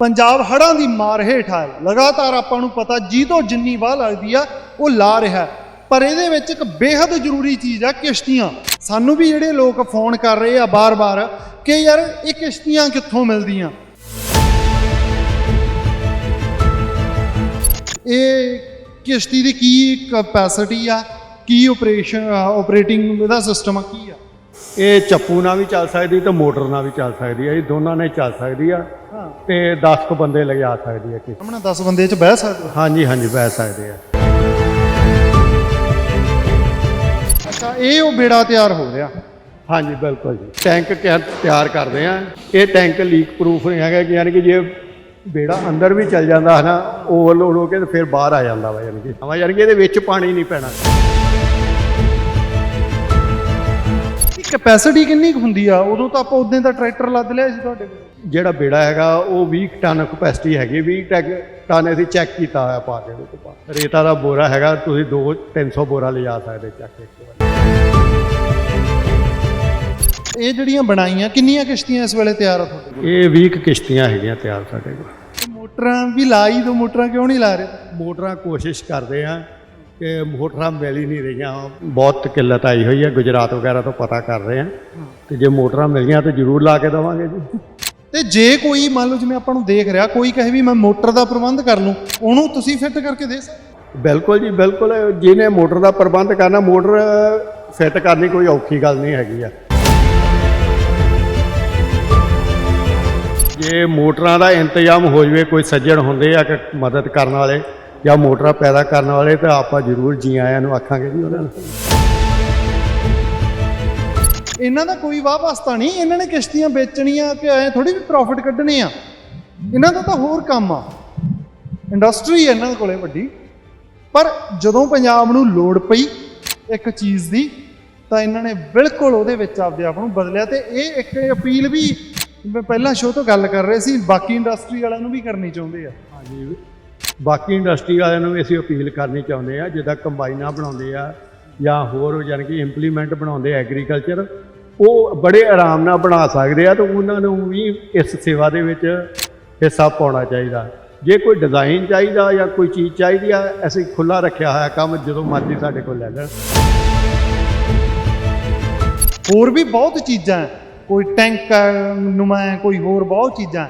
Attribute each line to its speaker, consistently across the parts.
Speaker 1: ਪੰਜਾਬ ਹੜ੍ਹਾਂ ਦੀ ਮਾਰ ਹੇਠ ਹੈ ਲਗਾਤਾਰ ਆਪਾਂ ਨੂੰ ਪਤਾ ਜੀ ਤੋਂ ਜਿੰਨੀ ਵਾਹ ਲੱਗਦੀ ਆ, ਉਹ ਲਾ ਰਿਹਾ ਪਰ ਇਹਦੇ ਵਿੱਚ ਇੱਕ ਬੇहद ਜ਼ਰੂਰੀ ਚੀਜ਼ ਆ, ਕਿਸ਼ਤੀਆਂ। ਸਾਨੂੰ ਵੀ ਜਿਹੜੇ ਲੋਕ ਫੋਨ ਕਰ ਰਹੇ ਆ ਬਾਰ-ਬਾਰ ਕਿ ਯਾਰ ਇਹ ਕਿਸ਼ਤੀਆਂ ਕਿੱਥੋਂ ਮਿਲਦੀਆਂ? ਇਹ ਕਿਸ਼ਤੀ ਦੀ ਕੀ ਕਪੈਸਿਟੀ ਆ? ਕੀ ਆਪਰੇਸ਼ਨ ਆਪਰੇਟਿੰਗ ਇਹਦਾ ਸਿਸਟਮ ਆ, ਕੀ ਆ?
Speaker 2: ਇਹ ਚੱਪੂ ਨਾਲ ਵੀ ਚੱਲ ਸਕਦੀ ਤੇ ਮੋਟਰ ਨਾਲ ਵੀ ਚੱਲ ਸਕਦੀ ਹੈ। ਇਹ ਦੋਨਾਂ ਨਾਲ ਹੀ ਚੱਲ ਸਕਦੀ ਆ ਤੇ 10 ਕੁ ਬੰਦੇ ਲਿਜਾ ਸਕਦੀ ਹੈ ਕਿ
Speaker 1: ਸਾਹਮਣੇ 10 ਬੰਦੇ ਚ ਬਹਿ ਸਕਦੇ
Speaker 2: ਹਾਂਜੀ ਹਾਂਜੀ ਬਹਿ ਸਕਦੇ ਆ।
Speaker 1: ਅੱਛਾ ਇਹ ਉਹ ਬੇੜਾ ਤਿਆਰ ਹੋ ਰਿਹਾ।
Speaker 2: ਹਾਂਜੀ ਬਿਲਕੁਲ ਜੀ। ਟੈਂਕ ਕਿਆ ਤਿਆਰ ਕਰਦੇ ਆ। ਇਹ ਟੈਂਕ ਲੀਕ ਪ੍ਰੂਫ ਨਹੀਂ ਹੈਗਾ ਕਿ ਯਾਨੀ ਕਿ ਜੇ ਬੇੜਾ ਅੰਦਰ ਵੀ ਚੱਲ ਜਾਂਦਾ ਹੈ ਨਾ ਓਵਰਲੋਡ ਹੋ ਕੇ ਤੇ ਫਿਰ ਬਾਹਰ ਆ ਜਾਂਦਾ ਵਾ ਯਾਨੀ ਕਿ। ਯਾਨੀ ਕਿ ਇਹਦੇ ਵਿੱਚ ਪਾਣੀ ਨਹੀਂ ਪੈਣਾ।
Speaker 1: ਕੈਪੈਸਿਟੀ ਕਿੰਨੀ ਕੁ ਹੁੰਦੀ ਆ? ਉਦੋਂ ਤਾਂ ਆਪਾਂ ਉਦੋਂ ਦਾ ਟਰੈਕਟਰ ਲੱਦ ਲਿਆ ਸੀ ਤੁਹਾਡੇ ਕੋਲ।
Speaker 2: ਜਿਹੜਾ ਬੇੜਾ ਹੈਗਾ ਉਹ 20 ਟਨ ਕਪੈਸਿਟੀ ਹੈਗੀ 20 ਟੈਕ ਟਨ ਅਸੀਂ ਚੈੱਕ ਕੀਤਾ ਹੋਇਆ ਪਾ ਕੇ ਉਹਦੇ ਪਾ ਰੇਤਾ ਦਾ ਬੋਰਾ ਹੈਗਾ ਤੁਸੀਂ 2 300 ਬੋਰਾ ਲਿਜਾ ਸਕਦੇ ਚੱਕ ਕੇ
Speaker 1: ਇਹ ਜਿਹੜੀਆਂ ਬਣਾਈਆਂ ਕਿੰਨੀਆਂ ਕਿਸ਼ਤੀਆਂ ਇਸ ਵੇਲੇ ਤਿਆਰ ਆ ਤੁਹਾਡੇ ਕੋਲ?
Speaker 2: ਇਹ 20 ਕੁ ਕਿਸ਼ਤੀਆਂ ਹੈਗੀਆਂ ਤਿਆਰ ਸਾਡੇ ਕੋਲ।
Speaker 1: ਮੋਟਰਾਂ ਵੀ ਲਾਈ ਦੋ ਮੋਟਰਾਂ ਕਿਉਂ ਨਹੀਂ ਲਾ ਰਹੇ?
Speaker 2: ਮੋਟਰਾਂ ਕੋਸ਼ਿਸ਼ ਕਰਦੇ ਆ ਕਿ ਮੋਟਰਾਂ ਮਿਲ ਹੀ ਨਹੀਂ ਰਹੀਆਂ। ਬਹੁਤ ਕਿੱਲਤ ਆਈ ਹੋਈ ਹੈ ਗੁਜਰਾਤ ਵਗੈਰਾ ਤੋਂ ਪਤਾ ਕਰ ਰਹੇ ਆ ਤੇ ਜੇ ਮੋਟਰਾਂ ਮਿਲੀਆਂ ਤਾਂ ਜ਼ਰੂਰ ਲਾ ਕੇ ਦੇਵਾਂਗੇ ਜੀ।
Speaker 1: ਤੇ ਜੇ ਕੋਈ ਮੰਨ ਲਓ ਜਿਵੇਂ ਆਪਾਂ ਨੂੰ ਦੇਖ ਰਿਹਾ ਕੋਈ ਕਹੇ ਵੀ ਮੈਂ ਮੋਟਰ ਦਾ ਪ੍ਰਬੰਧ ਕਰ ਲੂੰ ਉਹਨੂੰ ਤੁਸੀਂ ਫਿੱਟ ਕਰਕੇ ਦੇ ਸਕਦੇ
Speaker 2: ਬਿਲਕੁਲ ਜੀ ਬਿਲਕੁਲ। ਜਿਹਨੇ ਮੋਟਰ ਦਾ ਪ੍ਰਬੰਧ ਕਰਨਾ ਮੋਟਰ ਫਿੱਟ ਕਰਨੀ ਕੋਈ ਔਖੀ ਗੱਲ ਨਹੀਂ ਹੈਗੀ ਆ। ਜੇ ਮੋਟਰਾਂ ਦਾ ਇੰਤਜ਼ਾਮ ਹੋ ਜਵੇ ਕੋਈ ਸੱਜਣ ਹੁੰਦੇ ਆ ਕਿ ਮਦਦ ਕਰਨ ਵਾਲੇ ਜਾਂ ਮੋਟਰਾਂ ਪੈਦਾ ਕਰਨ ਵਾਲੇ ਤਾਂ ਆਪਾਂ ਜ਼ਰੂਰ ਜੀ ਆਇਆਂ ਨੂੰ ਆਖਾਂਗੇ ਜੀ ਉਹਨਾਂ ਨੂੰ।
Speaker 1: ਇਹਨਾਂ ਦਾ ਕੋਈ ਵਾਹ ਵਾਸਤਾ ਨਹੀਂ ਇਹਨਾਂ ਨੇ ਕਿਸ਼ਤੀਆਂ ਵੇਚਣੀਆਂ ਕਿ ਐ ਥੋੜੀ ਵੀ ਪ੍ਰੋਫਿਟ ਕੱਢਣੇ ਆ। ਇਹਨਾਂ ਦਾ ਤਾਂ ਹੋਰ ਕੰਮ ਆ। ਇੰਡਸਟਰੀ ਇਹਨਾਂ ਕੋਲੇ ਵੱਡੀ। ਪਰ ਜਦੋਂ ਪੰਜਾਬ ਨੂੰ ਲੋੜ ਪਈ ਇੱਕ ਚੀਜ਼ ਦੀ ਤਾਂ ਇਹਨਾਂ ਨੇ ਬਿਲਕੁਲ ਉਹਦੇ ਵਿੱਚ ਆਪਦੇ ਆਪ ਨੂੰ ਬਦਲਿਆ ਤੇ ਇਹ ਇੱਕ ਅਪੀਲ ਵੀ ਮੈਂ ਪਹਿਲਾਂ ਸ਼ੋਅ ਤੋਂ ਗੱਲ ਕਰ ਰਹੇ ਸੀ ਬਾਕੀ ਇੰਡਸਟਰੀ ਵਾਲਿਆਂ ਨੂੰ ਵੀ ਕਰਨੀ ਚਾਹੁੰਦੇ ਆ।
Speaker 2: ਹਾਂਜੀ। ਬਾਕੀ ਇੰਡਸਟਰੀ ਵਾਲਿਆਂ ਨੂੰ ਵੀ ਅਸੀਂ ਅਪੀਲ ਕਰਨੀ ਚਾਹੁੰਦੇ ਆ ਜਿੱਦਾਂ ਕੰਬਾਈਨਾਂ ਬਣਾਉਂਦੇ ਆ ਜਾਂ ਹੋਰ ਯਾਨੀ ਕਿ ਇੰਪਲੀਮੈਂਟ ਬਣਾਉਂਦੇ ਐਗਰੀਕਲਚਰ ਉਹ ਬੜੇ ਆਰਾਮ ਨਾਲ ਬਣਾ ਸਕਦੇ ਆ ਤਾਂ ਉਹਨਾਂ ਨੂੰ ਵੀ ਇਸ ਸੇਵਾ ਦੇ ਵਿੱਚ ਹਿੱਸਾ ਪਾਉਣਾ ਚਾਹੀਦਾ। ਜੇ ਕੋਈ ਡਿਜ਼ਾਈਨ ਚਾਹੀਦਾ ਜਾਂ ਕੋਈ ਚੀਜ਼ ਚਾਹੀਦੀ ਆ ਅਸੀਂ ਖੁੱਲਾ ਰੱਖਿਆ ਹੋਇਆ ਕੰਮ ਜਦੋਂ ਮਰਜ਼ੀ ਸਾਡੇ ਕੋਲ ਲੈ ਲੈਣ।
Speaker 1: ਹੋਰ ਵੀ ਬਹੁਤ ਚੀਜ਼ਾਂ ਕੋਈ ਟੈਂਕ ਹੈ, ਨੁਮਾ ਕੋਈ ਹੋਰ ਬਹੁਤ ਚੀਜ਼ਾਂ।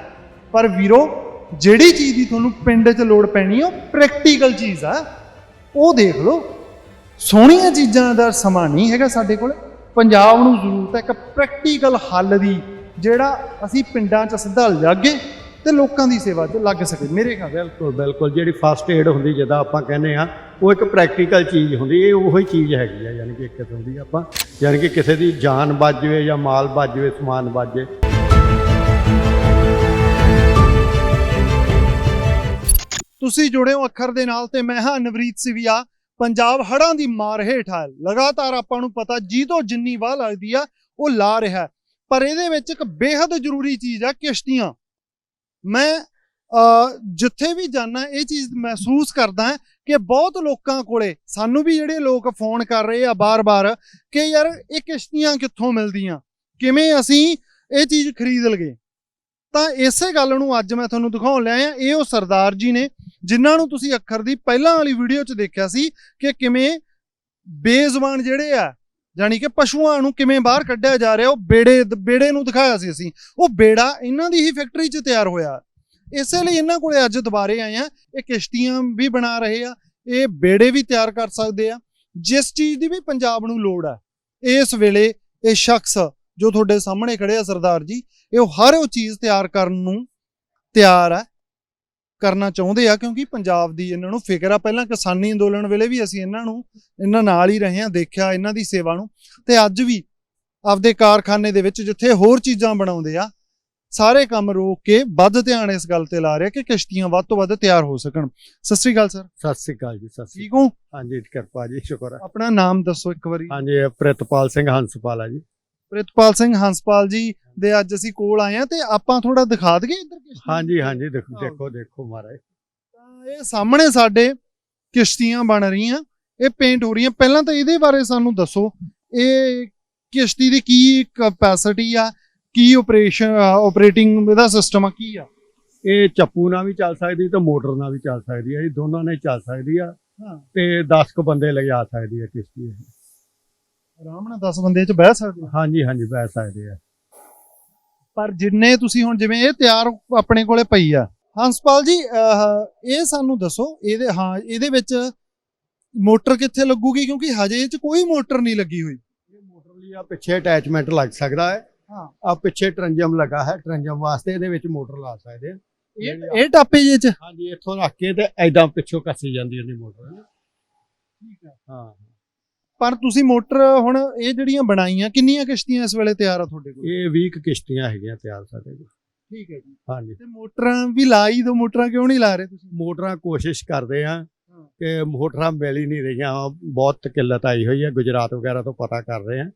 Speaker 1: ਪਰ ਵੀਰੋ ਜਿਹੜੀ ਚੀਜ਼ ਦੀ ਤੁਹਾਨੂੰ ਪਿੰਡ 'ਚ ਲੋੜ ਪੈਣੀ ਆ, ਉਹ ਪ੍ਰੈਕਟੀਕਲ ਚੀਜ਼ ਆ, ਉਹ ਦੇਖ ਲਓ। ਸੋਹਣੀਆਂ ਚੀਜ਼ਾਂ ਦਾ ਸਮਾਂ ਨਹੀਂ ਹੈਗਾ ਸਾਡੇ ਕੋਲ। ਪੰਜਾਬ ਨੂੰ ਜ਼ਰੂਰਤ ਹੈ ਇੱਕ ਪ੍ਰੈਕਟੀਕਲ ਹੱਲ ਦੀ, ਜਿਹੜਾ ਅਸੀਂ ਪਿੰਡਾਂ 'ਚ ਸਿੱਧਾ ਲੱਗੇ ਤੇ ਲੋਕਾਂ ਦੀ ਸੇਵਾ 'ਚ ਲੱਗ ਸਕੇ। ਮੇਰੇ ਖਿਆਲ
Speaker 2: ਬਿਲਕੁਲ ਬਿਲਕੁਲ। ਜਿਹੜੀ ਫਸਟ ਏਡ ਹੁੰਦੀ, ਜਿੱਦਾਂ ਆਪਾਂ ਕਹਿੰਦੇ ਆ ਉਹ ਇੱਕ ਪ੍ਰੈਕਟੀਕਲ ਚੀਜ਼ ਹੁੰਦੀ, ਇਹ ਉਹੀ ਚੀਜ਼ ਹੈਗੀ ਆ, ਯਾਨੀ ਕਿ ਇੱਕ ਕਿਸਮ ਦੀ ਆਪਾਂ, ਯਾਨੀ ਕਿ ਕਿਸੇ ਦੀ ਜਾਨ ਬਚ ਜਾਵੇ ਜਾਂ ਮਾਲ ਬਚ ਜਾਵੇ, ਸਮਾਨ ਬਚ ਜਾਵੇ।
Speaker 1: ਤੁਸੀਂ ਜੁੜੇ ਹੋ ਅੱਖਰ ਦੇ ਨਾਲ ਤੇ ਮੈਂ ਹਾਂ ਨਵਰੀਤ ਸਿਵਿਆ। ਪੰਜਾਬ ਹੜ੍ਹਾਂ ਦੀ ਮਾਰ ਹੇਠ ਹੈ। ਲਗਾਤਾਰ ਆਪਾਂ ਨੂੰ ਪਤਾ ਜੀ ਤੋਂ ਜਿੰਨੀ ਵਾਹ ਲੱਗਦੀ ਆ, ਉਹ ਲਾ ਰਿਹਾ ਪਰ ਇਹਦੇ ਵਿੱਚ ਇੱਕ ਬੇहद ਜ਼ਰੂਰੀ ਚੀਜ਼ ਆ, ਕਿਸ਼ਤੀਆਂ। ਮੈਂ ਜਿੱਥੇ ਵੀ ਜਾਣਾ ਇਹ ਚੀਜ਼ ਮਹਿਸੂਸ ਕਰਦਾ ਕਿ ਬਹੁਤ ਲੋਕਾਂ ਕੋਲੇ, ਸਾਨੂੰ ਵੀ ਜਿਹੜੇ ਲੋਕ ਫੋਨ ਕਰ ਰਹੇ ਆ ਬਾਰ-ਬਾਰ ਕਿ ਯਾਰ ਇਹ ਕਿਸ਼ਤੀਆਂ ਕਿੱਥੋਂ ਮਿਲਦੀਆਂ? ਕਿਵੇਂ ਅਸੀਂ ਇਹ ਚੀਜ਼ ਖਰੀਦ ਲਗੇ ਤਾਂ ਇਸੇ ਗੱਲ ਨੂੰ ਅੱਜ ਮੈਂ ਤੁਹਾਨੂੰ ਦਿਖਾਉਣ ਲਿਆ ਆ ਇਹ ਉਹ ਸਰਦਾਰ ਜੀ ਨੇ ਜਿਨ੍ਹਾਂ ਨੂੰ ਤੁਸੀਂ ਅੱਖਰ ਦੀ ਪਹਿਲਾਂ ਵਾਲੀ ਵੀਡੀਓ 'ਚ ਦੇਖਿਆ ਸੀ ਕਿ ਕਿਵੇਂ ਬੇਜ਼ਬਾਨ ਜਿਹੜੇ ਆ, ਯਾਨੀ ਕਿ ਪਸ਼ੂਆਂ ਨੂੰ ਕਿਵੇਂ ਬਾਹਰ ਕੱਢਿਆ ਜਾ ਰਿਹਾ, ਉਹ ਬੇੜੇ ਬੇੜੇ ਨੂੰ ਦਿਖਾਇਆ ਸੀ ਅਸੀਂ। ਉਹ ਬੇੜਾ ਇਹਨਾਂ ਦੀ ਹੀ ਫੈਕਟਰੀ 'ਚ ਤਿਆਰ ਹੋਇਆ। ਇਸੇ ਲਈ ਇਹਨਾਂ ਕੋਲੇ ਅੱਜ ਦੁਬਾਰੇ ਆਏ ਆ ਇਹ ਕਿਸ਼ਤੀਆਂ ਵੀ ਬਣਾ ਰਹੇ ਆ, ਇਹ ਬੇੜੇ ਵੀ ਤਿਆਰ ਕਰ ਸਕਦੇ ਆ। ਜਿਸ ਚੀਜ਼ ਦੀ ਵੀ ਪੰਜਾਬ ਨੂੰ ਲੋੜ ਆ, ਇਸ ਵੇਲੇ ਇਹ ਸ਼ਖਸ ਜੋ ਤੁਹਾਡੇ ਸਾਹਮਣੇ ਖੜੇ ਆ ਸਰਦਾਰ ਜੀ, ਇਹ ਹਰ ਉਹ ਚੀਜ਼ ਤਿਆਰ ਕਰਨ ਨੂੰ ਤਿਆਰ ਹੈ ਕਰਨਾ ਚਾਹੁੰਦੇ ਆ ਕਿਉਂਕਿ ਪੰਜਾਬ ਦੀ ਇਹਨਾਂ ਨੂੰ ਫਿਕਰ ਆ। ਪਹਿਲਾਂ ਕਿਸਾਨੀ ਅੰਦੋਲਨ ਵੇਲੇ ਵੀ ਅਸੀਂ ਇਹਨਾਂ ਨੂੰ ਇਹਨਾਂ ਨਾਲ ਹੀ ਰਹੇ ਆ ਦੇਖਿਆ ਇਹਨਾਂ ਦੀ ਸੇਵਾ ਨੂੰ। ਤੇ ਅੱਜ ਵੀ ਆਪਦੇ ਕਾਰਖਾਨੇ ਦੇ ਵਿੱਚ ਜਿੱਥੇ ਹੋਰ ਚੀਜ਼ਾਂ ਬਣਾਉਂਦੇ ਆ ਸਾਰੇ ਕੰਮ ਰੋਕ ਕੇ ਵੱਧ ਧਿਆਨ ਇਸ ਗੱਲ ਤੇ ਲਾ ਰਿਹਾ ਕਿ ਕਿਸ਼ਤੀਆਂ ਵੱਧ ਤੋਂ ਵੱਧ ਤਿਆਰ ਹੋ ਸਕਣ। ਸਤਿ ਸ੍ਰੀ ਅਕਾਲ ਸਰ।
Speaker 2: ਸਤਿ ਸ੍ਰੀ ਅਕਾਲ ਜੀ ਸਤਿ ਸ੍ਰੀ ਅਕਾਲ ਹਾਂਜੀ ਕਿਰਪਾ ਜੀ ਸ਼ੁਕਰ ਹੈ
Speaker 1: ਆਪਣਾ ਨਾਮ ਦੱਸੋ ਇੱਕ ਵਾਰੀ।
Speaker 2: ਹਾਂਜੀ ਪ੍ਰਿਤਪਾਲ ਸਿੰਘ ਹੰਸਪਾਲ ਜੀ।
Speaker 1: ਪ੍ਰਿਤਪਾਲ ਸਿੰਘ ਹੰਸਪਾਲ ਜੀ ਦੇ ਅੱਜ ਅਸੀਂ ਕੋਲ ਆਏ ਆ ਤੇ ਆਪਾਂ ਥੋੜਾ ਦਿਖਾ ਦਈਏ ਇੱਧਰ ਕਿਸ਼ਤੀਆਂ
Speaker 2: ਹਾਂਜੀ ਹਾਂਜੀ ਦੇਖੋ ਦੇਖੋ ਦੇਖੋ ਮਹਾਰਾਜ।
Speaker 1: ਤਾਂ ਇਹ ਸਾਹਮਣੇ ਸਾਡੇ ਕਿਸ਼ਤੀਆਂ ਬਣ ਰਹੀਆਂ ਇਹ ਪੇਂਟ ਹੋ ਰਹੀਆਂ। ਪਹਿਲਾਂ ਤਾਂ ਇਹਦੇ ਬਾਰੇ ਸਾਨੂੰ ਦੱਸੋ ਇਹ ਕਿਸ਼ਤੀ ਦੀ ਕੀ ਕੈਪੈਸਿਟੀ ਆ ਕੀ ਆਪਰੇਸ਼ਨ ਆਪਰੇਟਿੰਗ ਇਹਦਾ ਸਿਸਟਮ ਆ ਕੀ ਆ?
Speaker 2: ਇਹ ਚੱਪੂ ਨਾਲ ਵੀ ਚੱਲ ਸਕਦੀ ਤੇ ਮੋਟਰ ਨਾਲ ਵੀ ਚੱਲ ਸਕਦੀ ਹੈ। ਇਹ ਦੋਨਾਂ ਨਾਲ ਹੀ ਚੱਲ ਸਕਦੀ ਆ ਤੇ 10 ਕੁ ਬੰਦੇ ਲਿਜਾ ਸਕਦੀ ਹੈ ਕਿਸ਼ਤੀ ਇਹ।
Speaker 1: ਆਰਾਮ ਨਾਲ 10 ਬੰਦੇ ਚ ਬਹਿ ਸਕਦੇ ਹੋ।
Speaker 2: ਹਾਂਜੀ ਹਾਂਜੀ ਬਹਿ ਸਕਦੇ ਆ।
Speaker 1: ਪਰ ਜਿੰਨੇ ਤੁਸੀਂ ਹੁਣ ਜਿਵੇਂ ਇਹ ਤਿਆਰ ਆਪਣੇ ਕੋਲੇ ਪਈ ਆ। ਹੰਸਪਾਲ ਜੀ ਅਹ, ਇਹ ਸਾਨੂੰ ਦੱਸੋ ਇਹਦੇ ਹਾਂ ਇਹਦੇ ਵਿੱਚ ਮੋਟਰ ਕਿੱਥੇ ਲੱਗੂਗੀ? ਕਿਉਂਕਿ ਹਜੇ ਇਹ ਚ ਕੋਈ ਮੋਟਰ ਨਹੀਂ ਲੱਗੀ ਹੋਈ।
Speaker 2: ਇਹ ਮੋਟਰ ਲਈ ਆ ਪਿੱਛੇ ਅਟੈਚਮੈਂਟ ਲੱਗ ਸਕਦਾ ਹੈ।
Speaker 1: ਹਾਂ।
Speaker 2: ਆ ਪਿੱਛੇ ਟਰੰਜਮ ਲੱਗਾ ਹੈ। ਟਰੰਜਮ ਵਾਸਤੇ ਇਹਦੇ ਵਿੱਚ ਮੋਟਰ ਲਾ ਸਕਦੇ ਆ।
Speaker 1: ਇਹ ਇਹ ਟਾਪੇ ਜੇ ਚ?
Speaker 2: ਹਾਂਜੀ ਇੱਥੋਂ ਰੱਖ ਕੇ ਤੇ ਐਦਾਂ ਪਿੱਛੋਂ ਕੱਸੀ ਜਾਂਦੀ ਉਹਦੀ ਮੋਟਰ।
Speaker 1: ਠੀਕ ਹੈ।
Speaker 2: ਹਾਂ।
Speaker 1: ਪਰ ਤੁਸੀਂ ਮੋਟਰ ਹੁਣ ਇਹ ਜਿਹੜੀਆਂ ਬਣਾਈਆਂ ਕਿੰਨੀਆਂ ਕਿਸ਼ਤੀਆਂ ਇਸ ਵੇਲੇ ਤਿਆਰ ਆ ਤੁਹਾਡੇ ਕੋਲ?
Speaker 2: ਇਹ 20 ਕੁ ਕਿਸ਼ਤੀਆਂ ਹੈਗੀਆਂ ਤਿਆਰ ਸਾਡੇ ਕੋਲ।
Speaker 1: ਠੀਕ ਹੈ ਜੀ।
Speaker 2: ਹਾਂਜੀ।
Speaker 1: ਤੇ ਮੋਟਰਾਂ ਵੀ ਲਾਈ ਦੋ ਮੋਟਰਾਂ ਕਿਉਂ ਨਹੀਂ ਲਾ ਰਹੇ ਤੁਸੀਂ?
Speaker 2: ਮੋਟਰਾਂ ਕੋਸ਼ਿਸ਼ ਕਰਦੇ ਆ ਕਿ ਮੋਟਰਾਂ ਮਿਲ ਹੀ ਨਹੀਂ ਰਹੀਆਂ। ਬਹੁਤ ਕਿੱਲਤ ਆਈ ਹੋਈ ਹੈ ਗੁਜਰਾਤ ਵਗੈਰਾ ਤੋਂ ਪਤਾ ਕਰ ਰਹੇ ਆ।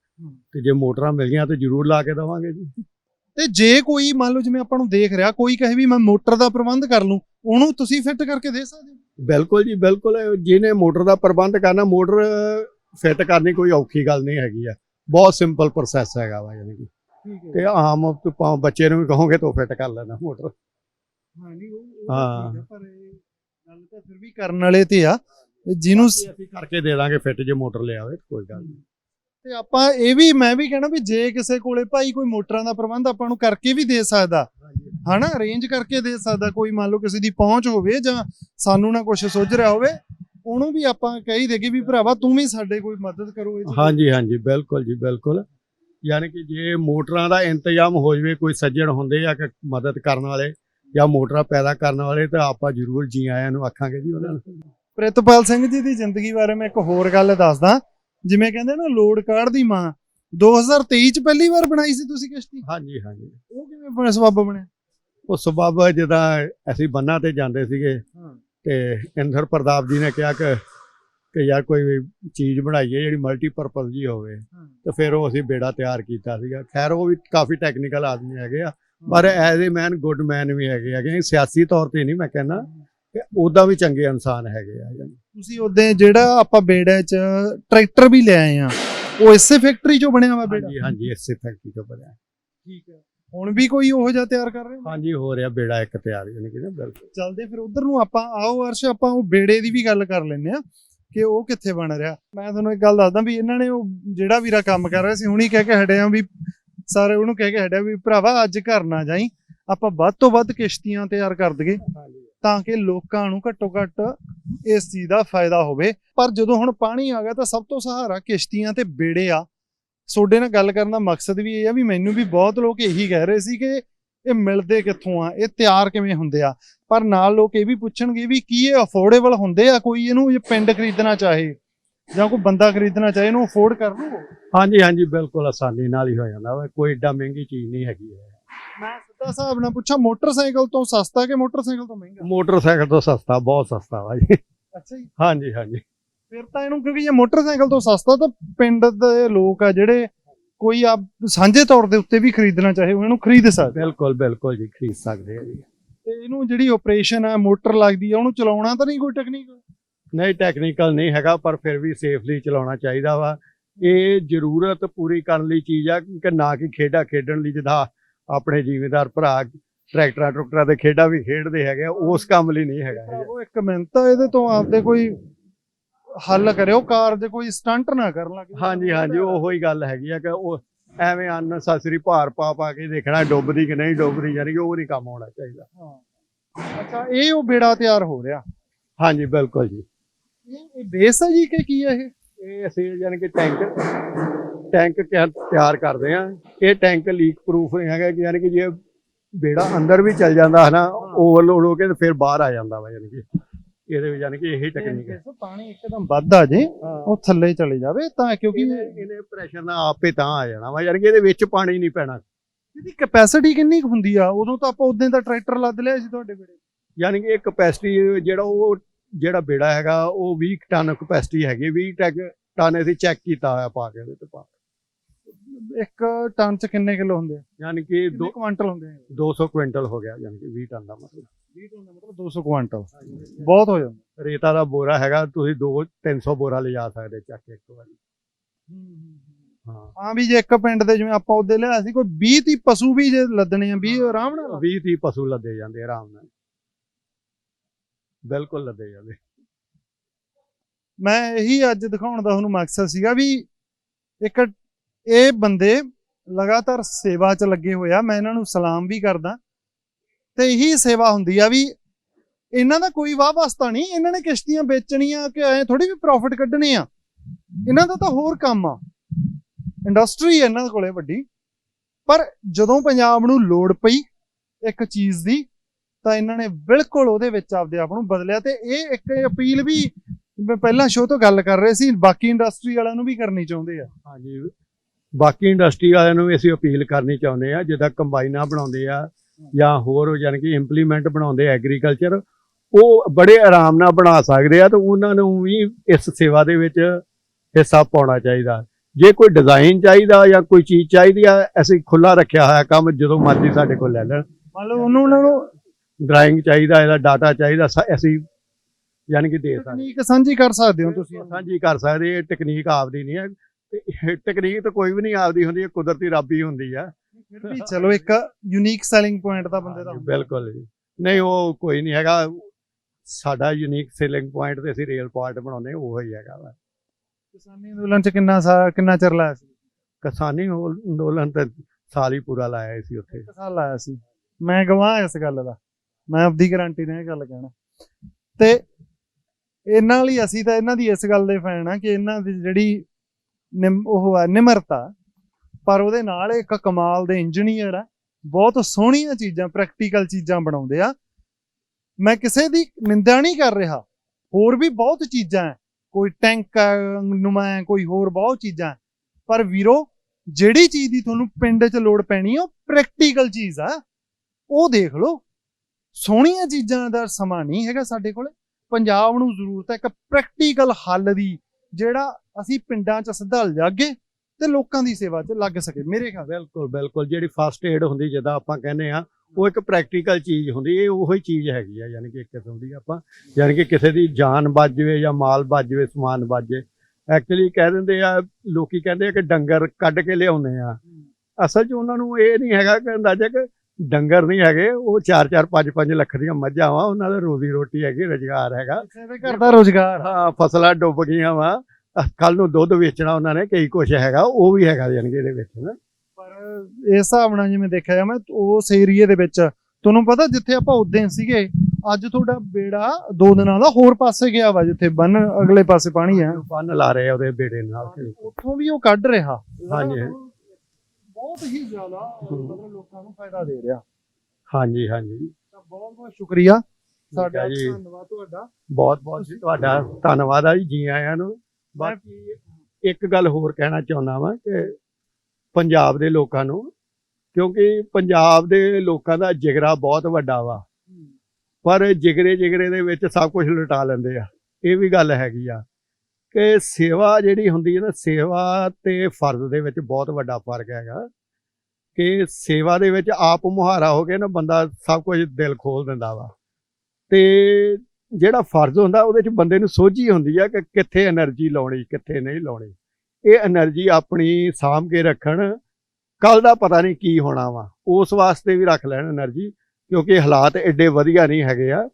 Speaker 2: ਤੇ ਜੇ ਮੋਟਰਾਂ ਮਿਲ ਗਈਆਂ ਤਾਂ ਜ਼ਰੂਰ ਲਾ ਕੇ ਦੇਵਾਂਗੇ ਜੀ।
Speaker 1: ਤੇ ਜੇ ਕੋਈ ਮੰਨ ਲਓ ਜਿਵੇਂ ਆਪਾਂ ਨੂੰ ਦੇਖ ਰਿਹਾ ਕੋਈ ਕਹੇ ਵੀ ਮੈਂ ਮੋਟਰ ਦਾ ਪ੍ਰਬੰਧ ਕਰ ਲੂੰ ਉਹਨੂੰ ਤੁਸੀਂ ਫਿੱਟ ਕਰਕੇ ਦੇ ਸਕਦੇ ਹੋ?
Speaker 2: ਬਿਲਕੁਲ ਜੀ ਬਿਲਕੁਲ। ਜਿਹਨੇ ਮੋਟਰ ਦਾ ਪ੍ਰਬੰਧ ਕਰਨਾ ਮੋਟਰ ਫਿੱਟ ਕਰਨੀ ਕੋਈ ਔਖੀ ਗੱਲ ਨਹੀਂ ਹੈਗੀ ਆ। ਬਹੁਤ ਸਿੰਪਲ ਪ੍ਰੋਸੈਸ ਹੈਗਾ ਵਾ ਯਾਨੀ ਕਿ।
Speaker 1: ਠੀਕ ਹੈ।
Speaker 2: ਤੇ ਆਮ ਭਾਵੇਂ ਬੱਚੇ ਨੂੰ ਵੀ ਕਹੋਗੇ ਤਾਂ ਫਿੱਟ ਕਰ ਲੈਣਾ ਮੋਟਰ।
Speaker 1: ਹਾਂ ਨਹੀਂ ਉਹ
Speaker 2: ਹਾਂ।
Speaker 1: ਠੀਕ ਹੈ, ਪਰ ਇਹ ਗੱਲ ਤਾਂ ਫਿਰ ਵੀ ਕਰਨ ਵਾਲੇ ਤੇ ਆ। ਜਿਹਨੂੰ ਸ-
Speaker 2: ਅਸੀਂ ਕਰਕੇ ਦੇ ਦਾਂਗੇ ਫਿੱਟ ਜੇ ਮੋਟਰ ਲਿਆਵੇ ਕੋਈ ਗੱਲ ਨਹੀਂ।
Speaker 1: ਤੇ ਆਪਾਂ ਇਹ ਵੀ ਮੈਂ ਵੀ ਕਹਿਣਾ ਵੀ ਜੇ ਕਿਸੇ ਕੋਲੇ ਭਾਈ ਕੋਈ ਮੋਟਰਾਂ ਦਾ ਪ੍ਰਬੰਧ ਆਪਾਂ ਨੂੰ ਕਰਕੇ ਵੀ ਦੇ ਸਕਦਾ ਹਨਾ? ਅਰੇਂਜ ਕਰਕੇ ਦੇ ਸਕਦਾ ਕੋਈ ਮੰਨ ਲਓ ਕਿਸੇ ਦੀ ਪਹੁੰਚ ਹੋਵੇ ਜਾਂ ਸਾਨੂੰ ਨਾ ਕੁਝ ਸੁੱਝ ਰਿਹਾ ਹੋਵੇ ਉਹਨੂੰ ਵੀ ਆਪਾਂ ਕਹੀ ਦੇਗੇ ਵੀ ਭਰਾਵਾ ਤੂੰ ਵੀ ਸਾਡੇ ਕੋਈ ਮਦਦ ਕਰੋ ਇਹ 'ਚ।
Speaker 2: ਹਾਂਜੀ ਹਾਂਜੀ ਬਿਲਕੁਲ ਜੀ ਬਿਲਕੁਲ। ਯਾਨੀ ਕਿ ਜੇ ਮੋਟਰਾਂ ਦਾ ਇੰਤਜ਼ਾਮ ਹੋ ਜਵੇ ਕੋਈ ਸੱਜਣ ਹੁੰਦੇ ਆ ਕਿ ਮਦਦ ਕਰਨ ਵਾਲੇ ਜਾਂ ਮੋਟਰਾਂ ਪੈਦਾ ਕਰਨ ਵਾਲੇ ਤਾਂ ਆਪਾਂ ਜ਼ਰੂਰ ਜੀ ਆਇਆਂ ਨੂੰ ਆਖਾਂਗੇ ਜੀ ਉਹਨਾਂ ਨੂੰ।
Speaker 1: ਪ੍ਰਿਤਪਾਲ ਸਿੰਘ ਜੀ ਦੀ ਜ਼ਿੰਦਗੀ ਬਾਰੇ ਮੈਂ ਇੱਕ ਹੋਰ ਗੱਲ ਦੱਸਦਾ। ਜਿਵੇਂ ਕਹਿੰਦੇ ਨਾ ਲੋਡ ਕਾਰਡ ਦੀ ਮਾਂ। 2023 ਚ ਪਹਿਲੀ ਵਾਰ ਬਣਾਈ ਸੀ ਤੁਸੀਂ ਕਿਸ਼ਤੀ?
Speaker 2: ਹਾਂਜੀ ਹਾਂਜੀ।
Speaker 1: ਉਹ ਕਿਵੇਂ ਬਣ ਸਬੱਬ ਬਣਿਆ?
Speaker 2: ਉਹ ਸਬਬ ਜਿਹਦਾ ਅਸੀਂ ਬੰਨਾਂ ਤੇ ਜਾਂਦੇ ਸੀਗੇ।
Speaker 1: ਹਾਂ।
Speaker 2: ਤੇ ਇੰਦਰ ਪ੍ਰਤਾਪ ਜੀ ਨੇ ਕਿਹਾ ਕਿ ਕਿ ਯਾਰ ਕੋਈ ਵੀ ਚੀਜ਼ ਬਣਾਈਏ ਜਿਹੜੀ ਮਲਟੀਪਰਪਸ ਜੀ ਹੋਵੇ। ਤੇ ਫਿਰ ਉਹ ਅਸੀਂ ਬੇੜਾ ਤਿਆਰ ਕੀਤਾ ਸੀਗਾ। ਖੈਰ ਉਹ ਵੀ ਕਾਫੀ ਟੈਕਨੀਕਲ ਆਦਮੀ ਹੈਗੇ ਆ ਪਰ as a man good man ਵੀ ਹੈਗੇ ਹੈਗੇ ਸਿਆਸੀ ਤੌਰ ਤੇ ਨਹੀਂ ਮੈਂ ਕਹਿੰਦਾ ਕਿ ਉਹਦਾ ਵੀ ਚੰਗੇ ਇਨਸਾਨ ਹੈਗੇ ਆ।
Speaker 1: ਤੁਸੀਂ ਉਹਦੇ ਜਿਹੜਾ ਆਪਾਂ ਬੇੜਾ ਚ ਟਰੈਕਟਰ ਵੀ ਲੈ ਆਏ ਆ ਉਹ ਇਸੇ ਫੈਕਟਰੀ ਚੋਂ ਬਣਿਆ ਵਾ ਬੇੜਾ?
Speaker 2: ਹਾਂਜੀ ਹਾਂਜੀ ਇਸੇ ਫੈਕਟਰੀ ਤੋਂ ਬਣਿਆ।
Speaker 1: ਠੀਕ ਹੈ। ਹੁਣ ਵੀ ਕੋਈ ਉਹੋ ਜਿਹਾ ਤਿਆਰ ਕਰ ਰਹੇ ਹੋ
Speaker 2: ਹਾਂਜੀ ਹੋ ਰਿਹਾ ਬੇੜਾ ਇੱਕ ਤਿਆਰ ਯਾਨੀ ਕਿ ਨਾ ਬਿਲਕੁਲ।
Speaker 1: ਚੱਲਦੇ ਫਿਰ ਉਧਰ ਨੂੰ ਆਪਾਂ ਆਓ ਅਰਸ਼ ਆਪਾਂ ਉਹ ਬੇੜੇ ਦੀ ਵੀ ਗੱਲ ਕਰ ਲੈਂਦੇ ਆ ਕਿ ਉਹ ਕਿੱਥੇ ਬਣ ਰਿਹਾ। ਮੈਂ ਤੁਹਾਨੂੰ ਇੱਕ ਗੱਲ ਦੱਸਦਾ ਵੀ ਇਹਨਾਂ ਨੇ ਉਹ ਜਿਹੜਾ ਵੀਰਾ ਕੰਮ ਕਰ ਰਿਹਾ ਸੀ ਹੁਣੀ ਕਹਿ ਕੇ ਹਟਿਆ ਵੀ ਸਾਰੇ ਉਹਨੂੰ ਕਹਿ ਕੇ ਹਟਿਆ ਵੀ ਭਰਾਵਾ ਅੱਜ ਘਰ ਨਾ ਜਾਈ। ਆਪਾਂ ਵੱਧ ਤੋਂ ਵੱਧ ਕਿਸ਼ਤੀਆਂ ਤਿਆਰ ਕਰ ਦਈਏ ਤਾਂ ਕਿ ਲੋਕਾਂ ਨੂੰ ਘੱਟੋ ਘੱਟ ਇਸ ਚੀਜ਼ ਦਾ ਫਾਇਦਾ ਹੋਵੇ। ਪਰ ਜਦੋਂ ਹੁਣ ਪਾਣੀ ਆ ਗਿਆ ਤਾਂ ਸਭ ਤੋਂ ਸਹਾਰਾ ਕਿਸ਼ਤੀਆਂ ਤੇ ਬੇੜੇ ਆ। ਤੁਹਾਡੇ ਨਾਲ ਗੱਲ ਕਰਨ ਦਾ ਮਕਸਦ ਵੀ ਇਹ ਆ ਵੀ ਮੈਨੂੰ ਵੀ ਬਹੁਤ ਲੋਕ ਇਹੀ ਕਹਿ ਰਹੇ ਸੀ ਕਿ ਇਹ ਮਿਲਦੇ ਕਿੱਥੋਂ ਆ ਇਹ ਤਿਆਰ ਕਿਵੇਂ ਹੁੰਦੇ ਆ? ਪਰ ਨਾਲ ਲੋਕ ਇਹ ਵੀ ਪੁੱਛਣਗੇ ਵੀ ਕੀ ਇਹ ਅਫੋਰਡੇਬਲ ਹੁੰਦੇ ਆ? ਕੋਈ ਇਹਨੂੰ ਜੇ ਪਿੰਡ ਖਰੀਦਣਾ ਚਾਹੇ ਜਾਂ ਕੋਈ ਬੰਦਾ ਖਰੀਦਣਾ ਚਾਹੇ ਇਹਨੂੰ ਅਫੋਰਡ ਕਰ ਲੂ
Speaker 2: ਹਾਂਜੀ ਹਾਂਜੀ ਬਿਲਕੁਲ ਆਸਾਨੀ ਨਾਲ ਹੀ ਹੋ ਜਾਂਦਾ ਵਾ ਕੋਈ ਏਡਾ ਮਹਿੰਗੀ ਚੀਜ਼ ਨਹੀਂ ਹੈਗੀ ਹੈ
Speaker 1: ਮੈਂ ਸਿੱਧਾ ਹਿਸਾਬ ਨਾਲ ਪੁੱਛਾਂ ਮੋਟਰਸਾਈਕਲ ਤੋਂ ਸਸਤਾ ਕਿ ਮੋਟਰਸਾਈਕਲ ਤੋਂ ਮਹਿੰਗਾ?
Speaker 2: ਮੋਟਰਸਾਈਕਲ ਤੋਂ ਸਸਤਾ ਬਹੁਤ ਸਸਤਾ ਵਾ ਜੀ।
Speaker 1: ਅੱਛਾ ਜੀ।
Speaker 2: ਹਾਂਜੀ ਹਾਂਜੀ।
Speaker 1: ਫਿਰ ਤਾਂ ਇਹਨੂੰ ਕਿਉਂਕਿ ਇਹ ਮੋਟਰਸਾਈਕਲ ਤੋਂ ਸਸਤਾ ਤਾਂ ਪਿੰਡ ਦੇ ਲੋਕ ਆ ਜਿਹੜੇ ਕੋਈ ਆ ਸਾਂਝੇ ਤੌਰ ਦੇ ਉੱਤੇ ਵੀ ਖਰੀਦਣਾ ਚਾਹੇ ਉਹ ਇਹਨੂੰ ਖਰੀਦ ਸਕਦੇ
Speaker 2: ਬਿਲਕੁਲ ਬਿਲਕੁਲ ਜੀ ਖਰੀਦ ਸਕਦੇ ਆ ਜੀ।
Speaker 1: ਤੇ ਇਹਨੂੰ ਜਿਹੜੀ ਆਪਰੇਸ਼ਨ ਆ ਮੋਟਰ ਲੱਗਦੀ ਆ ਉਹਨੂੰ ਚਲਾਉਣਾ ਤਾਂ ਨਹੀਂ ਕੋਈ ਟੈਕਨੀਕ
Speaker 2: ਨਹੀਂ ਟੈਕਨੀਕਲ ਨਹੀਂ ਹੈਗਾ ਪਰ ਫਿਰ ਵੀ ਸੇਫਲੀ ਚਲਾਉਣਾ ਚਾਹੀਦਾ ਵਾ। ਇਹ ਜ਼ਰੂਰਤ ਪੂਰੀ ਕਰਨ ਲਈ ਚੀਜ਼ ਆ ਕਿ ਨਾ ਕਿ ਖੇਡਾਂ ਖੇਡਣ ਲਈ ਜਿਹਦਾ ਆਪਣੇ ਜ਼ਿਮੀਦਾਰ ਭਰਾ ਟਰੈਕਟਰਾਂ ਟਰੁਕਟਰਾਂ ਦੇ ਖੇਡਾਂ ਵੀ ਖੇਡਦੇ ਹੈਗੇ ਉਸ ਕੰਮ ਲਈ ਨਹੀਂ ਹੈਗਾ।
Speaker 1: ਉਹ ਇੱਕ ਮਿੰਟ ਆ ਇਹਦੇ ਤੋਂ ਆਪਦੇ ਕੋਈ ਹੱਲ ਕਰਿਓ ਕਾਰ ਦੇ ਕੋਈ ਸਟੰਟ ਨਾ ਕਰਨ ਲੱਗੇ
Speaker 2: ਹਾਂਜੀ ਹਾਂਜੀ ਉਹੋ ਹੀ ਗੱਲ ਹੈਗੀ ਆ ਕਿ ਉਹ ਐਵੇਂ ਅਨਸੈਸਰੀ ਭਾਰ ਪਾ ਪਾ ਕੇ ਦੇਖਣਾ ਡੁੱਬਦੀ ਕਿ ਨਹੀਂ ਡੁੱਬਦੀ ਯਾਨੀ ਕਿ ਉਹ ਨਹੀਂ ਕੰਮ ਹੋਣਾ ਚਾਹੀਦਾ।
Speaker 1: ਹਾਂ। ਅੱਛਾ ਇਹ ਉਹ ਬੇੜਾ ਤਿਆਰ ਹੋ ਰਿਹਾ।
Speaker 2: ਹਾਂਜੀ ਬਿਲਕੁਲ ਜੀ।
Speaker 1: ਇਹ ਬੇਸ ਹੈ ਜੀ ਕਿ ਕੀ ਹੈ ਇਹ?
Speaker 2: ਇਹ ਅਸੀਂ ਯਾਨੀ ਕਿ ਟੈਂਕ ਟੈਂਕ ਤਿਆ- ਤਿਆਰ ਕਰਦੇ ਆ। ਇਹ ਟੈਂਕ ਲੀਕ ਪ੍ਰੂਫ ਨਹੀਂ ਹੈਗਾ ਕਿ ਯਾਨੀ ਕਿ ਜੇ ਬੇੜਾ ਅੰਦਰ ਵੀ ਚਲ ਜਾਂਦਾ ਹੈ ਨਾ ਓਵਰਲੋਡ ਹੋ ਕੇ ਤੇ ਫਿਰ ਬਾਹਰ ਆ ਜਾਂਦਾ ਵਾ ਯਾਨੀ ਕਿ। ਇਹਦੇ ਵਿੱਚ ਯਾਨੀ ਕਿ ਇਹੀ ਟੈਕਨੀਕ ਹੈ।
Speaker 1: ਪਾਣੀ ਇੱਕਦਮ ਵੱਧ ਆ ਜੇ ਉਹ ਥੱਲੇ ਚਲੇ ਜਾਵੇ ਤਾਂ ਕਿਉਂਕਿ
Speaker 2: ਇਹਨੇ ਪ੍ਰੈਸ਼ਰ ਨਾਲ ਆਪੇ ਤਾਂ ਆ ਜਾਣਾ ਵਾ ਯਾਨੀ ਕਿ ਇਹਦੇ ਵਿੱਚ ਪਾਣੀ ਨਹੀਂ ਪੈਣਾ।
Speaker 1: ਇਹਦੀ ਕੈਪੈਸਿਟੀ ਕਿੰਨੀ ਹੁੰਦੀ ਆ? ਉਦੋਂ ਤਾਂ ਆਪਾਂ ਉਦੋਂ ਦਾ ਟਰੈਕਟਰ ਲੱਦ ਲਿਆ ਸੀ ਤੁਹਾਡੇ ਬੇੜੇ
Speaker 2: ਯਾਨੀ ਕਿ ਇਹ ਕਪੈਸਿਟੀ ਜਿਹੜਾ ਉਹ ਜਿਹੜਾ ਬੇੜਾ ਹੈਗਾ ਉਹ 20 ਟਨ ਕਪੈਸਿਟੀ ਹੈਗੀ 20 ਟੈਕ ਟਨ ਅਸੀਂ ਚੈੱਕ ਕੀਤਾ ਹੋਇਆ ਪਾ ਕੇ ਉਹਦੇ ਤੇ ਪਾ
Speaker 1: ਇੱਕ ਟਨ ਚ ਕਿੰਨੇ ਕਿਲੋ ਹੁੰਦੇ ਆ?
Speaker 2: ਯਾਨੀ ਕਿ ਦੋ-
Speaker 1: ਕਿੰਨੇ ਕੁਆਂਟਲ ਹੁੰਦੇ ਆ?
Speaker 2: 200 ਕੁਇੰਟਲ ਹੋ ਗਿਆ ਯਾਨੀ ਕਿ 20 ਟਨ ਦਾ ਮਤਲਬ।
Speaker 1: 20 ਟਨ ਦਾ ਮਤਲਬ 200 ਕੁਆਂਟਲ। ਬਹੁਤ ਹੋ ਜਾਂਦਾ।
Speaker 2: ਰੇਤਾ ਦਾ ਬੋਰਾ ਹੈਗਾ ਤੁਸੀਂ 2 300 ਬੋਰਾ ਲਿਜਾ ਸਕਦੇ ਚੱਕ ਕੇ ਇੱਕ ਵਾਰੀ। ਹਾਂ
Speaker 1: ਹਾਂ ਵੀ ਜੇ ਇੱਕ ਪਿੰਡ ਦੇ ਜਿਵੇਂ ਆਪਾਂ ਉਹਦੇ ਲਿਆ ਸੀ ਕੋਈ 20 30 ਪਸ਼ੂ ਵੀ ਜੇ ਲੱਦਣੇ ਆ 20 ਆਰਾਮ ਨਾਲ।
Speaker 2: 20 30 ਪਸ਼ੂ ਲੱਦੇ ਜਾਂਦੇ ਆਰਾਮ ਨਾਲ। ਬਿਲਕੁਲ ਲੱਦੇ ਜਾਂਦੇ।
Speaker 1: ਮੈਂ ਇਹੀ ਅੱਜ ਦਿਖਾਉਣ ਦਾ ਤੁਹਾਨੂੰ ਮਕਸਦ ਸੀਗਾ ਵੀ ਇੱਕ ਇਹ ਬੰਦੇ ਲਗਾਤਾਰ ਸੇਵਾ 'ਚ ਲੱਗੇ ਹੋਇਆ ਮੈਂ ਇਹਨਾਂ ਨੂੰ ਸਲਾਮ ਵੀ ਕਰਦਾ। ਤੇ ਇਹੀ ਸੇਵਾ ਹੁੰਦੀ ਆ ਵੀ ਇਹਨਾਂ ਦਾ ਕੋਈ ਵਾਹ ਵਾਸਤਾ ਨਹੀਂ, ਇਹਨਾਂ ਨੇ ਕਿਸ਼ਤੀਆਂ ਵੇਚਣੀਆਂ ਕਿ ਐ ਥੋੜੀ ਵੀ ਪ੍ਰੋਫਿਟ ਕੱਢਣੇ ਆ। ਇਹਨਾਂ ਦਾ ਤਾਂ ਹੋਰ ਕੰਮ ਆ। ਇੰਡਸਟਰੀ ਇਹਨਾਂ ਦੇ ਕੋਲੇ ਵੱਡੀ। ਪਰ ਜਦੋਂ ਪੰਜਾਬ ਨੂੰ ਲੋੜ ਪਈ ਇੱਕ ਚੀਜ਼ ਦੀ, ਤਾਂ ਇਹਨਾਂ ਨੇ ਬਿਲਕੁਲ ਉਹਦੇ ਵਿੱਚ ਆਪਦੇ ਆਪ ਨੂੰ ਬਦਲਿਆ ਤੇ ਇਹ ਇੱਕ ਅਪੀਲ ਵੀ ਮੈਂ ਪਹਿਲਾਂ ਸ਼ੋਅ ਤੋਂ ਗੱਲ ਕਰ ਰਹੇ ਸੀ, ਬਾਕੀ ਇੰਡਸਟਰੀ ਵਾਲਿਆਂ ਨੂੰ ਵੀ ਕਰਨੀ ਚਾਹੁੰਦੇ ਆ।
Speaker 2: ਹਾਂਜੀ। ਬਾਕੀ ਇੰਡਸਟਰੀ ਵਾਲਿਆਂ ਨੂੰ ਵੀ ਅਸੀਂ ਅਪੀਲ ਕਰਨੀ ਚਾਹੁੰਦੇ ਆ, ਜਿੱਦਾਂ ਕੰਬਾਈਨਾਂ ਬਣਾਉਂਦੇ ਆ ਜਾਂ ਹੋਰ ਯਾਨੀ ਕਿ ਇੰਪਲੀਮੈਂਟ ਬਣਾਉਂਦੇ ਐਗਰੀਕਲਚਰ ਉਹ ਬੜੇ ਆਰਾਮ ਨਾਲ ਬਣਾ ਸਕਦੇ ਆ ਤਾਂ ਉਹਨਾਂ ਨੂੰ ਵੀ ਇਸ ਸੇਵਾ ਦੇ ਵਿੱਚ ਹਿੱਸਾ ਪਾਉਣਾ ਚਾਹੀਦਾ। ਜੇ ਕੋਈ ਡਿਜ਼ਾਈਨ ਚਾਹੀਦਾ ਜਾਂ ਕੋਈ ਚੀਜ਼ ਚਾਹੀਦੀ ਆ ਅਸੀਂ ਖੁੱਲਾ ਰੱਖਿਆ ਹੋਇਆ ਕੰਮ ਜਦੋਂ ਮਰਜ਼ੀ ਸਾਡੇ ਕੋਲ ਲੈ ਲੈਣ।
Speaker 1: ਮੰਨ ਲਓ ਉਹਨੂੰ ਉਹਨਾਂ ਨੂੰ
Speaker 2: ਡਰਾਇੰਗ ਚਾਹੀਦਾ ਇਹਦਾ ਡਾਟਾ ਚਾਹੀਦਾ ਅਸੀਂ ਯਾਨੀ ਕਿ ਦੇ ਸਕਦੇ।
Speaker 1: ਤਕਨੀਕ ਸਾਂਝੀ ਕਰ ਸਕਦੇ ਹੋ ਤੁਸੀਂ।
Speaker 2: ਸਾਂਝੀ ਕਰ ਸਕਦੇ ਇਹ ਟੈਕਨੀਕ ਆਪਦੀ ਨਹੀਂ ਹੈ। ਤੇ ਟੈਕਨੀਕ ਤਾਂ ਕੋਈ ਵੀ ਨਹੀਂ ਆਪਦੀ ਹੁੰਦੀ ਇਹ ਕੁਦਰਤੀ ਰੱਬ ਹੀ ਹੁੰਦੀ ਆ।
Speaker 1: ਫਿਰ ਵੀ ਚਲੋ ਇੱਕ ਯੂਨੀਕ ਸੈਲਿੰਗ ਪੁਆਇੰਟ ਤਾਂ ਬੰਦੇ ਦਾ ਹੁੰਦਾ।
Speaker 2: ਬਿਲਕੁਲ ਜੀ। ਨਹੀਂ ਉਹ ਕੋਈ ਨਹੀਂ ਹੈਗਾ। ਸਾਡਾ ਯੂਨੀਕ ਸੇਲਿੰਗ ਪੁਆਇੰਟ ਤੇ ਅਸੀਂ ਰੇਲ ਪਾਰਟ ਬਣਾਉਂਦੇ ਉਹ ਹੀ ਹੈਗਾ ਵਾ।
Speaker 1: ਕਿਸਾਨੀ ਅੰਦੋਲਨ ਚ ਕਿੰਨਾ ਸਾ- ਕਿੰਨਾ ਚਿਰ ਲਾਇਆ ਸੀ?
Speaker 2: ਕਿਸਾਨੀ ਅੰਦੋਲ- ਅੰਦੋਲਨ ਤੇ ਸਾਲ ਹੀ ਪੂਰਾ ਲਾਇਆ ਸੀ ਉੱਥੇ।
Speaker 1: ਇੱਕ ਸਾਲ ਲਾਇਆ ਸੀ। ਮੈਂ ਗਵਾਹ ਇਸ ਗੱਲ ਦਾ। ਮੈਂ ਆਪਦੀ ਗਾਰੰਟੀ ਨਾਲ ਇਹ ਗੱਲ ਕਹਿਣਾ। ਤੇ ਇਹਨਾਂ ਲਈ ਅਸੀਂ ਤਾਂ ਇਹਨਾਂ ਦੀ ਇਸ ਗੱਲ ਦੇ ਫੈਨ ਆ ਕਿ ਇਹਨਾਂ ਦੀ ਜਿਹੜੀ ਨਿਮ- ਉਹ ਆ ਨਿਮਰਤਾ ਪਰ ਉਹਦੇ ਨਾਲ ਇੱਕ ਕਮਾਲ ਦੇ ਇੰਜੀਨੀਅਰ ਆ, ਬਹੁਤ ਸੋਹਣੀਆਂ ਚੀਜ਼ਾਂ ਪ੍ਰੈਕਟੀਕਲ ਚੀਜ਼ਾਂ ਬਣਾਉਂਦੇ ਆ। ਮੈਂ ਕਿਸੇ ਦੀ ਨਿੰਦਾ ਨਹੀਂ ਕਰ ਰਿਹਾ। ਹੋਰ ਵੀ ਬਹੁਤ ਚੀਜ਼ਾਂ ਹੈ ਕੋਈ ਟੈਂਕ ਨੁਮਾ ਕੋਈ ਹੋਰ ਬਹੁਤ ਚੀਜ਼ਾਂ ਪਰ ਵੀਰੋ, ਜਿਹੜੀ ਚੀਜ਼ ਦੀ ਤੁਹਾਨੂੰ ਪਿੰਡ 'ਚ ਲੋੜ ਪੈਣੀ ਉਹ ਪ੍ਰੈਕਟੀਕਲ ਚੀਜ਼ ਆ। ਉਹ ਦੇਖ ਲਓ। ਸੋਹਣੀਆਂ ਚੀਜ਼ਾਂ ਦਾ ਸਮਾਂ ਨਹੀਂ ਹੈਗਾ ਸਾਡੇ ਕੋਲ। ਪੰਜਾਬ ਨੂੰ ਜ਼ਰੂਰਤ ਹੈ ਇੱਕ ਪ੍ਰੈਕਟੀਕਲ ਹੱਲ ਦੀ, ਜਿਹੜਾ ਅਸੀਂ ਪਿੰਡਾਂ 'ਚ ਸਿੱਧਾ ਜਾਗੇ ਤੇ ਲੋਕਾਂ ਦੀ ਸੇਵਾ 'ਚ ਲੱਗ ਸਕੇ ਮੇਰੇ ਖਿਆਲ
Speaker 2: ਬਿਲਕੁਲ ਬਿਲਕੁਲ। ਜਿਹੜੀ ਫਸਟ ਏਡ ਹੁੰਦੀ ਜਿੱਦਾਂ ਆਪਾਂ ਕਹਿੰਦੇ ਆ ਉਹ ਇੱਕ ਪ੍ਰੈਕਟੀਕਲ ਚੀਜ਼ ਹੁੰਦੀ ਇਹ ਉਹੀ ਚੀਜ਼ ਹੈਗੀ ਆ ਯਾਨੀ ਕਿ ਇੱਕ ਕਿਸਮ ਦੀ ਆਪਾਂ ਯਾਨੀ ਕਿ ਕਿਸੇ ਦੀ ਜਾਨ ਬਚ ਜਾਵੇ ਜਾਂ ਮਾਲ ਬਚ ਜਾਵੇ ਸਮਾਨ ਬਚ ਜਾਵੇ ਐਕਚੁਅਲੀ ਕਹਿ ਦਿੰਦੇ ਆ ਲੋਕੀ ਕਹਿੰਦੇ ਆ ਕਿ ਡੰਗਰ ਕੱਢ ਕੇ ਲਿਆਉਂਦੇ ਆ। ਅਸਲ 'ਚ ਉਹਨਾਂ ਨੂੰ ਇਹ ਨਹੀਂ ਹੈਗਾ ਕਿ ਅੰਦਾਜ਼ਾ ਕਿ ਡੰਗਰ ਨਹੀਂ ਹੈਗੇ ਉਹ 4-4 5-5 ਲੱਖ ਦੀਆਂ ਮੱਝਾਂ ਵਾ ਉਹਨਾਂ ਦਾ ਰੋਜ਼ੀ ਰੋਟੀ ਹੈਗੀ ਰੁਜ਼ਗਾਰ ਹੈਗਾ।
Speaker 1: ਕਿਸੇ ਦੇ ਘਰ ਦਾ ਰੋਜ਼ਗਾਰ।
Speaker 2: ਹਾਂ ਫਸਲਾਂ ਡੁੱਬ ਗਈਆਂ ਵਾ। ਕੱਲ ਨੂੰ ਦੁੱਧ ਵੇਚਣਾ ਉਹਨਾਂ ਨੇ ਕਈ ਕੁਛ ਹੈਗਾ ਉਹ ਵੀ ਹੈਗਾ ਯਾਨੀ ਕਿ ਇਹਦੇ ਵਿੱਚ ਨਾ।
Speaker 1: ਪਰ ਇਸ ਹਿਸਾਬ ਨਾਲ ਜਿਵੇਂ ਦੇਖਿਆ ਜਾਵੇ ਉਸ ਏਰੀਏ ਦੇ ਵਿੱਚ ਤੁਹਾਨੂੰ ਪਤਾ ਜਿੱਥੇ ਆਪਾਂ ਉਦੋਂ ਸੀਗੇ ਅੱਜ ਤੁਹਾਡਾ ਬੇੜਾ ਦੋ ਦਿਨਾਂ ਦਾ ਹੋਰ ਪਾਸੇ ਗਿਆ ਵਾ ਜਿੱਥੇ ਬੰਨ ਅਗਲੇ ਪਾਸੇ ਪਾਣੀ ਹੈ
Speaker 2: ਬੰਨ ਲਾ ਰਹੇ ਆ ਉਹਦੇ ਬੇੜੇ ਨਾਲ।
Speaker 1: ਉੱਥੋਂ ਵੀ ਉਹ ਕੱਢ ਰਿਹਾ।
Speaker 2: ਹਾਂਜੀ।
Speaker 1: ਬਹੁਤ ਹੀ ਜ਼ਿਆਦਾ ਮਤਲਬ ਲੋਕਾਂ ਨੂੰ ਫਾਇਦਾ ਦੇ ਰਿਹਾ।
Speaker 2: ਹਾਂਜੀ ਹਾਂਜੀ।
Speaker 1: ਬਹੁਤ ਬਹੁਤ ਸ਼ੁਕਰੀਆ। ਸਾਡਾ। ਧੰਨਵਾਦ ਤੁਹਾਡਾ।
Speaker 2: ਬਹੁਤ ਬਹੁਤ ਤੁਹਾਡਾ ਧੰਨਵਾਦ ਆ ਜੀ ਜੀ ਆਇਆਂ ਨੂੰ। ਬਾਕੀ ਇੱਕ ਗੱਲ ਹੋਰ ਕਹਿਣਾ ਚਾਹੁੰਦਾ ਵਾਂ ਕਿ ਪੰਜਾਬ ਦੇ ਲੋਕਾਂ ਨੂੰ, ਕਿਉਂਕਿ ਪੰਜਾਬ ਦੇ ਲੋਕਾਂ ਦਾ ਜਿਗਰਾ ਬਹੁਤ ਵੱਡਾ ਵਾ। ਪਰ ਜਿਗਰੇ ਜਿਗਰੇ ਦੇ ਵਿੱਚ ਸਭ ਕੁਝ ਲੁਟਾ ਲੈਂਦੇ ਆ। ਇਹ ਵੀ ਗੱਲ ਹੈਗੀ ਆ ਕਿ ਸੇਵਾ ਜਿਹੜੀ ਹੁੰਦੀ ਹੈ ਨਾ, ਸੇਵਾ ਤੇ ਫਰਜ਼ ਦੇ ਵਿੱਚ ਬਹੁਤ ਵੱਡਾ ਫ਼ਰਕ ਹੈਗਾ। ਕਿ ਸੇਵਾ ਦੇ ਵਿੱਚ ਆਪ ਮੁਹਾਰਾ ਹੋ ਕੇ ਨਾ ਬੰਦਾ ਸਭ ਕੁਝ ਦਿਲ ਖੋਲ ਦਿੰਦਾ ਵਾ। ਤੇ ਜਿਹੜਾ ਫਰਜ਼ ਹੁੰਦਾ ਉਹਦੇ 'ਚ ਬੰਦੇ ਨੂੰ ਸੋਝੀ ਹੁੰਦੀ ਆ ਕਿ ਕਿੱਥੇ એનર્ਜੀ ਲਾਉਣੀ, ਕਿੱਥੇ ਨਹੀਂ ਲਾਉਣੀ। ਇਹ એનર્ਜੀ ਆਪਣੀ ਸਾਮ ਕੇ ਰੱਖਣ, ਕੱਲ ਦਾ ਪਤਾ ਨਹੀਂ ਕੀ ਹੋਣਾ ਵਾ। ਉਸ ਵਾਸਤੇ ਵੀ ਰੱਖ ਲੈਣ એનર્ਜੀ ਕਿਉਂਕਿ ਹਾਲਾਤ ਐਡੇ ਵਧੀਆ ਨਹੀਂ ਹੈਗੇ ਆ।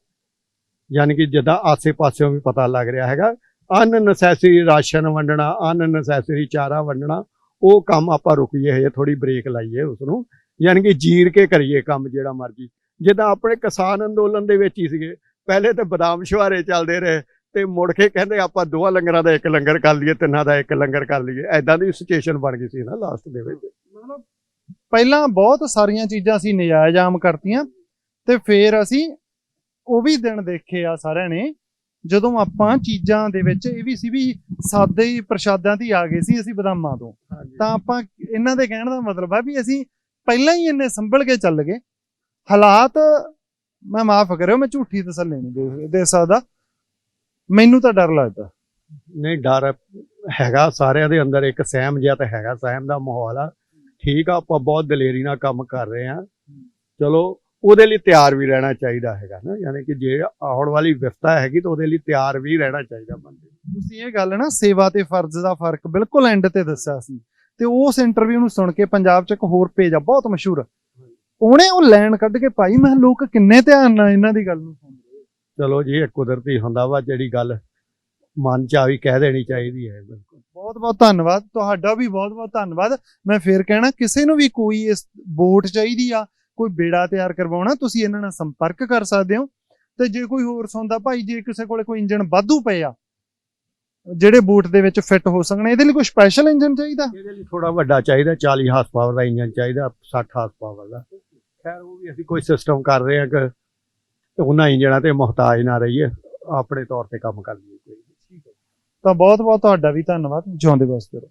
Speaker 2: ਯਾਨੀ ਕਿ ਜਿੱਦਾਂ ਆਸੇ-ਪਾਸਿਓਂ ਵੀ ਪਤਾ ਲੱਗ ਰਿਹਾ ਹੈਗਾ ਅਨਨੈਸੈਸਰੀ ਰਾਸ਼ਨ ਵੰਡਣਾ ਅਨਨੈਸੈਸਰੀ ਚਾਰਾ ਵੰਡਣਾ, ਉਹ ਕੰਮ ਆਪਾਂ ਰੁਕੀਏ, ਹਜੇ ਥੋੜੀ ਬ੍ਰੇਕ ਲਾਈਏ ਉਸ ਨੂੰ ਯਾਨੀ ਕਿ ਜੀਰ ਕੇ ਕਰੀਏ ਕੰਮ ਜਿਹੜਾ ਮਰਜ਼ੀ। ਜਿੱਦਾਂ ਆਪਣੇ ਕਿਸਾਨ ਅੰਦੋਲਨ ਦੇ ਵਿੱਚ ਹੀ ਸੀਗੇ ਪਹਿਲੇ ਤੇ ਬਦਾਮ ਸ਼ੁਹਾਰੇ ਚੱਲਦੇ ਰਹੇ ਤੇ ਮੁੜ ਕੇ ਕਹਿੰਦੇ ਆਪਾਂ ਦੋਹਾਂ ਲੰਗਰਾਂ ਦਾ ਇੱਕ ਲੰਗਰ ਕਰ ਲਈਏ ਤਿੰਨਾਂ ਦਾ ਇੱਕ ਲੰਗਰ ਕਰ ਲਈਏ। ਐਦਾਂ ਦੀ ਸਿਚੁਏਸ਼ਨ ਬਣ ਗਈ ਸੀ ਨਾ ਲਾਸਟ ਦੇ ਵਿੱਚ।
Speaker 1: ਪਹਿਲਾਂ ਬਹੁਤ ਸਾਰੀਆਂ ਚੀਜ਼ਾਂ ਅਸੀਂ ਨਜਾਇਜ਼ ਆਮ ਕਰਤੀਆਂ ਤੇ ਫੇਰ ਅਸੀਂ ਉਹ ਵੀ ਦਿਨ ਦੇਖੇ ਆ ਸਾਰਿਆਂ ਨੇ ਜਦੋਂ ਆਪਾਂ ਚੀਜ਼ਾਂ ਦੇ ਵਿੱਚ ਇਹ ਵੀ ਸੀ ਵੀ ਸਾਦੇ ਹੀ ਪ੍ਰਸ਼ਾਦਾਂ ਦੀ ਆ ਗਏ ਸੀ ਅਸੀਂ ਬਦਾਮਾਂ ਤੋਂ। ਤਾਂ ਆਪਾਂ ਇਹਨਾਂ ਦੇ ਕਹਿਣ ਦਾ ਮਤਲਬ ਹੈ ਵੀ ਅਸੀਂ ਪਹਿਲਾਂ ਹੀ ਇੰਨੇ ਸੰਭਲ ਕੇ ਚੱਲ ਗਏ। ਹਾਲਾਤ ਮੈਂ ਮਾਫ ਕਰਿਓ ਮੈਂ ਝੂਠੀ ਤਸੱਲੀ ਨਹੀਂ ਦੇ ਦੇ ਸਕਦਾ। ਮੈਨੂੰ ਤਾਂ ਡਰ ਲੱਗਦਾ।
Speaker 2: ਨਹੀਂ ਡਰ ਹੈਗਾ ਸਾਰਿਆਂ ਦੇ ਅੰਦਰ ਇੱਕ ਸਹਿਮ ਜਿਹਾ ਤਾਂ ਹੈਗਾ ਸਹਿਮ ਦਾ ਮਾਹੌਲ ਆ। ਠੀਕ ਆ ਆਪਾਂ ਬਹੁਤ ਦਲੇਰੀ ਨਾਲ ਕੰਮ ਕਰ ਰਹੇ ਆ ਚਲੋ ਉਹਦੇ ਲਈ ਤਿਆਰ ਵੀ ਰਹਿਣਾ ਚਾਹੀਦਾ ਹੈਗਾ ਨਾ ਯਾਨੀ ਕਿ ਜੇ ਆਉਣ ਵਾਲੀ ਵਿਫਤਾ ਹੈਗੀ ਤਾਂ ਉਹਦੇ ਲਈ ਤਿਆਰ ਵੀ ਰਹਿਣਾ ਚਾਹੀਦਾ ਬੰਦੇ ਨੂੰ।
Speaker 1: ਤੁਸੀਂ ਇਹ ਗੱਲ ਨਾ ਸੇਵਾ ਤੇ ਫਰਜ਼ ਦਾ ਫ਼ਰਕ ਬਿਲਕੁਲ ਐਂਡ ਤੇ ਦੱਸਿਆ ਸੀ। ਤੇ ਉਸ ਇੰਟਰਵਿਊ ਨੂੰ ਸੁਣ ਕੇ ਪੰਜਾਬ 'ਚ ਇੱਕ ਹੋਰ ਪੇਜ ਆ ਬਹੁਤ ਮਸ਼ਹੂਰ। ਉਹਨੇ ਉਹ ਲਾਈਨ ਕੱਢ ਕੇ ਪਾਈ ਮੈਂ ਕਿਹਾ ਲੋਕ ਕਿੰਨੇ ਧਿਆਨ ਨਾਲ ਇਹਨਾਂ ਦੀ ਗੱਲ ਨੂੰ ਸੁਣਦੇ
Speaker 2: ਚਲੋ ਜੀ ਇਹ ਕੁਦਰਤੀ ਹੁੰਦਾ ਵਾ ਜਿਹੜੀ ਗੱਲ ਮਨ ਚ ਆ ਵੀ ਕਹਿ ਦੇਣੀ ਚਾਹੀਦੀ ਹੈ ਬਿਲਕੁਲ।
Speaker 1: ਬਹੁਤ ਬਹੁਤ ਧੰਨਵਾਦ ਤੁਹਾਡਾ ਵੀ ਬਹੁਤ ਬਹੁਤ ਧੰਨਵਾਦ। ਮੈਂ ਫੇਰ ਕਹਿਣਾ ਕਿਸੇ ਨੂੰ ਵੀ ਕੋਈ ਇਸ ਵੋਟ ਚਾਹੀਦੀ ਆ ਕੋਈ ਬੇੜਾ ਤਿਆਰ ਕਰਵਾਉਣਾ ਤੁਸੀਂ ਇਹਨਾਂ ਨਾਲ ਸੰਪਰਕ ਕਰ ਸਕਦੇ ਹੋ। ਤੇ ਜੇ ਕੋਈ ਹੋਰ ਸੌਂਦਾ ਭਾਈ ਜੇ ਕਿਸੇ ਕੋਲੇ ਕੋਈ ਇੰਜਨ ਵਾਧੂ ਪਏ ਆ ਜਿਹੜੇ ਬੂਟ ਦੇ ਵਿੱਚ ਫਿੱਟ ਹੋ ਸਕਣ ਇਹਦੇ ਲਈ ਕੋਈ ਸਪੈਸ਼ਲ ਇੰਜਨ ਚਾਹੀਦਾ?
Speaker 2: ਇਹਦੇ ਲਈ ਥੋੜਾ ਵੱਡਾ ਚਾਹੀਦਾ 40 ਹਾਰਸ ਪਾਵਰ ਦਾ ਇੰਜਨ ਚਾਹੀਦਾ 60 ਹਾਰਸ ਪਾਵਰ ਦਾ। ਖੈਰ, ਉਹ ਵੀ ਅਸੀਂ ਕੋਈ ਸਿਸਟਮ ਕਰ ਰਹੇ ਹਾਂ ਕਿ ਉਹਨਾਂ ਜਿਹੜਾ ਤੇ ਮੁਹਤਾਜ ਨਾ ਰਹੀਏ, ਆਪਣੇ ਤੌਰ ਤੇ ਕੰਮ ਕਰ ਲਈਏ ਕੋਈ।
Speaker 1: ਤਾਂ ਬਹੁਤ ਬਹੁਤ ਤੁਹਾਡਾ ਵੀ ਧੰਨਵਾਦ, ਜਿਉਂਦੇ ਵਾਸਤੇ ਰਹੋ।